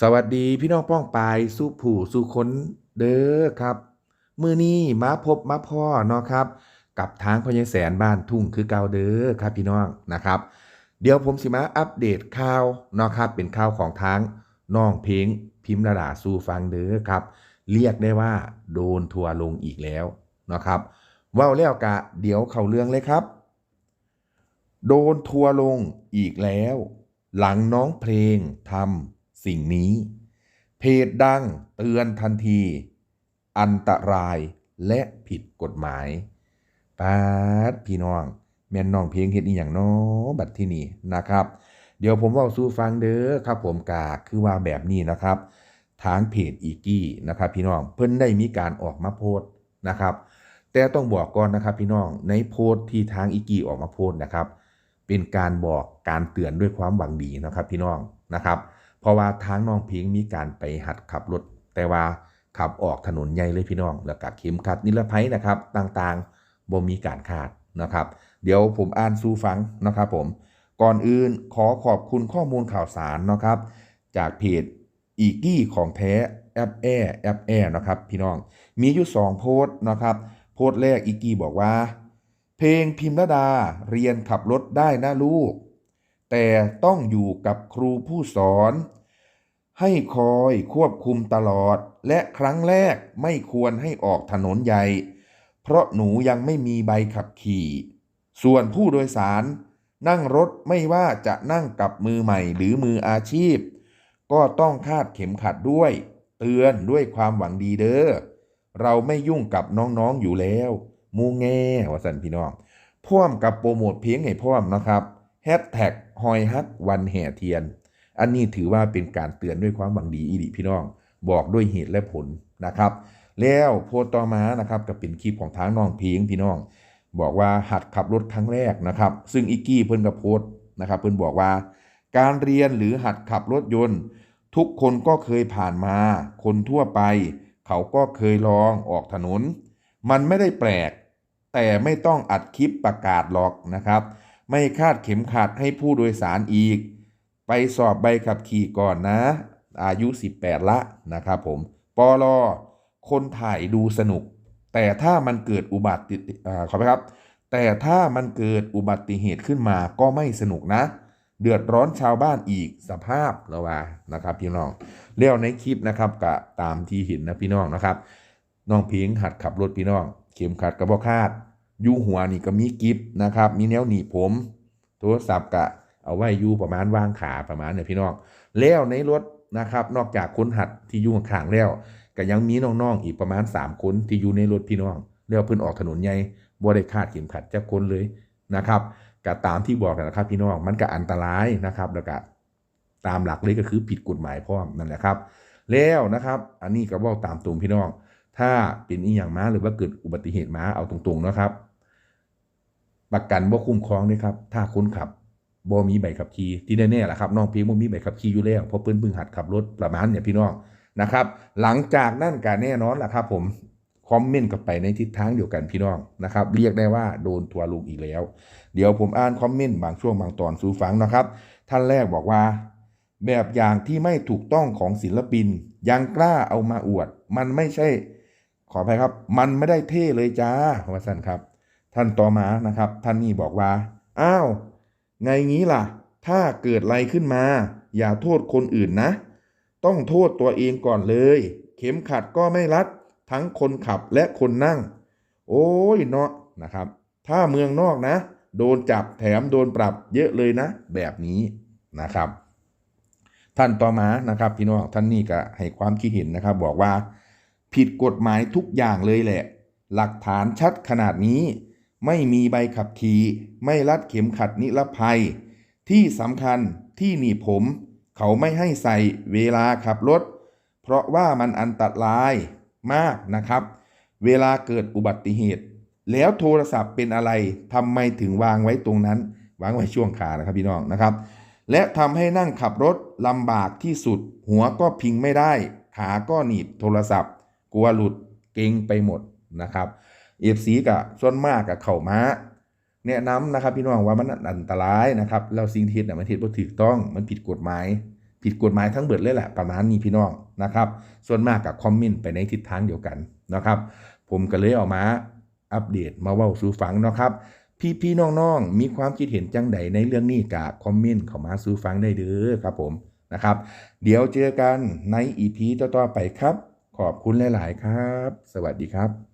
สวัสดีพี่น้องป้องปายสู้ผู้สู้คนเด้อครับ มือนี้มาพบมาพ่อเนาะครับ กับทางพญแสนบ้านทุ่งคือเก่าเด้อครับพี่น้องนะครับ เดี๋ยวผมสิมาอัปเดตข่าวเนาะครับ เป็นข่าวของทางน้องเพลงพิมพ์ระดาสู่ฟังเด้อครับ เรียกได้ว่าโดนทัวลงอีกแล้วเนาะครับว้าแล้วกะเดี๋ยวเข้าเรื่องเลยครับ โดนทัวลงอีกแล้ว หลังน้องเพลงทำ สิ่งนี้ เพจดังเตือนทันที อันตรายและผิดกฎหมายปาดพี่น้อง แม่นน้องเพลงเฮ็ดอีหยังน้อบัดที่นี่นะครับ เดี๋ยวผมเว้าสู่ฟังเด้อครับ ผมกาคือว่าแบบนี้นะครับ ทางเพจอีกี้นะครับ พี่น้องเพิ่นได้มีการออกมาโพสต์นะครับ แต่ต้องบอกก่อนนะครับ พี่น้องในโพสต์ที่ทางอีกี้ออกมาโพสต์นะครับ เป็นการบอกการเตือนด้วยความหวังดีนะครับ พี่น้องนะครับ เพราะว่าทางน้องพิงมีการไปหัดขับรถ แต่ว่าขับออกถนนใหญ่เลยพี่น้องแล้วก็เข็มขัดนิรภัยนะครับ ต่างๆบ่มีการขาดนะครับ เดี๋ยวผมอ่านสู่ฟังนะครับผมก่อนอื่นขอขอบคุณข้อมูลข่าวสารนะครับ จากเพจอีกี้ของแท้แอปแอแอปแอนะครับ พี่น้องมีอยู่สองโพสต์นะครับ โพสต์แรกอีกี้บอกว่า เพลงพิมพ์รดาเรียนขับรถได้นะลูก แต่ต้องอยู่กับครูผู้สอน ให้คอยควบคุมตลอด และครั้งแรกไม่ควรให้ออกถนนใหญ่ เพราะหนูยังไม่มีใบขับขี่ ส่วนผู้โดยสาร นั่งรถไม่ว่าจะนั่งกับมือใหม่หรือมืออาชีพ ก็ต้องคาดเข็มขัดด้วย เตือนด้วยความหวังดีเด้อเราไม่ยุ่งกับน้องๆอยู่แล้ว มูงแง่วสันพี่น้องพ่วมกับโปรโมทเพลงให้พ่วมนะครับ แฮชแท็กหอยฮักวันแห่เทียน อันนี้ถือว่าเป็นการเตือนด้วยความหวังดีอีดิพี่น้อง บอกด้วยเหตุและผลนะครับ แล้วโพสต์ต่อมานะครับก็เป็นคลิปของทางน้องเพลงพี่น้อง บอกว่าหัดขับรถครั้งแรกนะครับ ซึ่งอิกกี้เพิ่นก็โพสต์นะครับ เพิ่นบอกว่า การเรียนหรือหัดขับรถยนต์ ทุกคนก็เคยผ่านมา คนทั่วไป เขาก็เคยลองออกถนน มันไม่ได้แปลก แต่ไม่ต้องอัดคลิปประกาศหรอกนะครับ ไม่คาดเข็มขัดให้ผู้โดยสารอีก ไปสอบใบขับขี่ก่อนนะ อายุ 18 ละนะครับผมปอลอคนถ่ายดูสนุก แต่ถ้ามันเกิดอุบัติอขอไปครับ แต่ถ้ามันเกิดอุบัติเหตุขึ้นมาก็ไม่สนุกนะ เดือดร้อนชาวบ้านอีกสภาพละว่านะครับพี่น้องเลี้ยวในคลิปนะครับกะตามที่เห็นนะพี่น้องนะครับน้องพิงหัดขับรถพี่น้อง เข็มขัดกระบอกคาด ยูหัวนี่ก็มีกิฟนะครับ มีแนวหนีผม โทรศัพท์กะเอาไว้ยู่ประมาณวางขาประมาณเนี่ยพี่น้อง แล้วในรถนะครับ นอกจากคนหัดที่ยู่ข้างแล้วก็ยังมีน้องๆอีกประมาณ 3 คนที่อยู่ในรถพี่น้องแล้วเพิ่นออกถนนใหญ่บ่ได้คาดเข็มขัดจักคนเลยนะครับก็ตามที่บอกนะครับ พี่น้องมันก็อันตรายนะครับ แล้วก็ตามหลักเลยก็คือผิดกฎหมายพร้อมนั่นแหละครับ แล้วนะครับ อันนี้ก็ว่าตามตรงพี่น้อง ถ้าเป็นอีหยังมาหรือว่าเกิดอุบัติเหตุมาเอาตรงๆนะครับ ประกันบ่คุ้มครองด้วยครับ ถ้าคุณขับบ่มีใบขับขี่ที่แน่ๆแหละครับน้องเพียงบ่มีใบขับขี่อยู่แล้วเพราะเพิ่นเพิ่งหัดขับรถประมาณเนี่ยพี่น้องนะครับ หลังจากนั้นก็แน่นอนล่ะครับ ผมคอมเมนต์กลับไปในทิศทางเดียวกันพี่น้องนะครับ เรียกได้ว่าโดนทัวร์ลงอีกแล้ว เดี๋ยวผมอ่านคอมเมนต์บางช่วงบางตอนสู่ฟังนะครับ ท่านแรกบอกว่า แบบอย่างที่ไม่ถูกต้องของศิลปิน ยังกล้าเอามาอวด มันไม่ใช่ ขออภัยครับ มันไม่ได้เท่เลยจ้าว่าสั้นครับ ท่านต่อมานะครับ ท่านนี่บอกว่า อ้าว ไงงี้ล่ะ ถ้าเกิดอะไรขึ้นมา อย่าโทษคนอื่นนะ ต้องโทษตัวเองก่อนเลย เข็มขัดก็ไม่รัด ทั้งคนขับและคนนั่ง โอ้ยเนาะนะครับ ถ้าเมืองนอกนะ โดนจับแถมโดนปรับเยอะเลยนะ แบบนี้นะครับ ท่านต่อมานะครับพี่น้องท่านนี่ก็ให้ความคิดเห็นนะครับ บอกว่า ผิดกฎหมายทุกอย่างเลยแหละ หลักฐานชัดขนาดนี้ ไม่มีใบขับขี่ ไม่รัดเข็มขัดนิรภัย ที่สำคัญที่หนีผม เขาไม่ให้ใส่เวลาขับรถ เพราะว่ามันอันตรายมากนะครับ เวลาเกิดอุบัติเหตุ แล้วโทรศัพท์เป็นอะไรทำไมถึงวางไว้ตรงนั้น วางไว้ช่วงขานะครับพี่น้องนะครับ และทำให้นั่งขับรถลำบากที่สุด หัวก็พิงไม่ได้ ขาก็หนีบโทรศัพท์ กลัวหลุดเก่งไปหมดนะครับ เอฟซีกับส่วนมากกับเข่าม้าแนะนำนะครับพี่น้องว่ามันอันตรายนะครับแล้วสิ่งที่เฮ็ดน่ะมันเฮ็ดบ่ถูกต้องมันผิดกฎหมาย ผิดกฎหมายทั้งเบิดเลยแหละประมาณนี้พี่น้องนะครับ ส่วนมากกับคอมเมนต์ไปในทิศทางเดียวกันนะครับ ผมก็เลยเออกมาอัปเดตมาเว้าสู่ฟังนะครับพี่พี่น้องๆ มีความคิดเห็นจังใดในเรื่องนี้กับคอมเมนต์เข้ามาสู่ฟังได้เด้อครับผมนะครับ เดี๋ยวเจอกันในอีพีต่อๆไปครับ ขอบคุณหลาย ๆ ครับ สวัสดีครับ